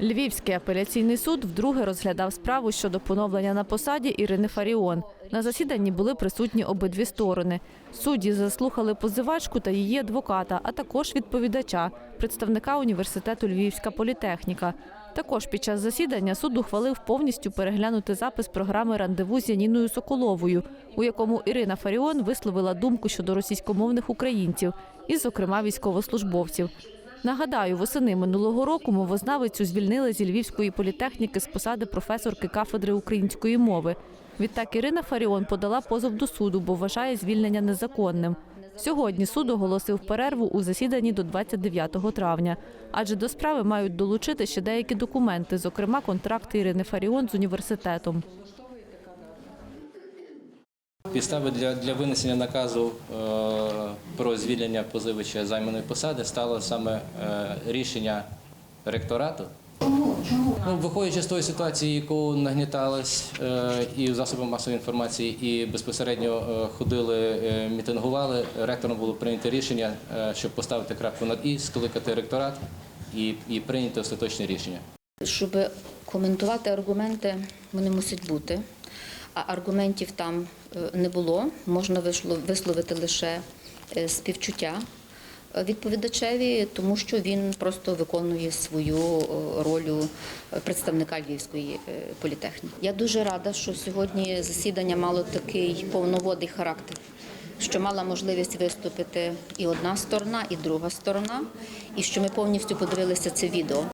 Львівський апеляційний суд вдруге розглядав справу щодо поновлення на посаді Ірини Фаріон. На засіданні були присутні обидві сторони. Судді заслухали позивачку та її адвоката, а також відповідача, представника університету Львівська політехніка. Також під час засідання суд ухвалив повністю переглянути запис програми рандеву з Яніною Соколовою, у якому Ірина Фаріон висловила думку щодо російськомовних українців, і, зокрема, військовослужбовців. Нагадаю, восени минулого року мовознавицю звільнили зі Львівської політехніки з посади професорки кафедри української мови. Відтак Ірина Фаріон подала позов до суду, бо вважає звільнення незаконним. Сьогодні суд оголосив перерву у засіданні до 29 травня, адже до справи мають долучити ще деякі документи, зокрема контракти Ірини Фаріон з університетом. Підстави для, для винесення наказу е, про звільнення позивача займаної посади стало саме е, рішення ректорату. Ну, виходячи з тої ситуації, яку нагніталась е, і в засобах масової інформації, і безпосередньо е, ходили, е, мітингували, ректором було прийнято рішення, е, щоб поставити крапку над і, скликати ректорат і, і прийняти остаточне рішення. Щоб коментувати аргументи, вони мусять бути. Аргументів там е, не було. Можна висловити лише е, співчуття е, відповідачеві, тому що він просто виконує свою роль представника Львівської політехніки. Я дуже рада, що сьогодні засідання мало такий повноводий характер. Що мала можливість виступити і одна сторона, і друга сторона, і що ми повністю подивилися це відео.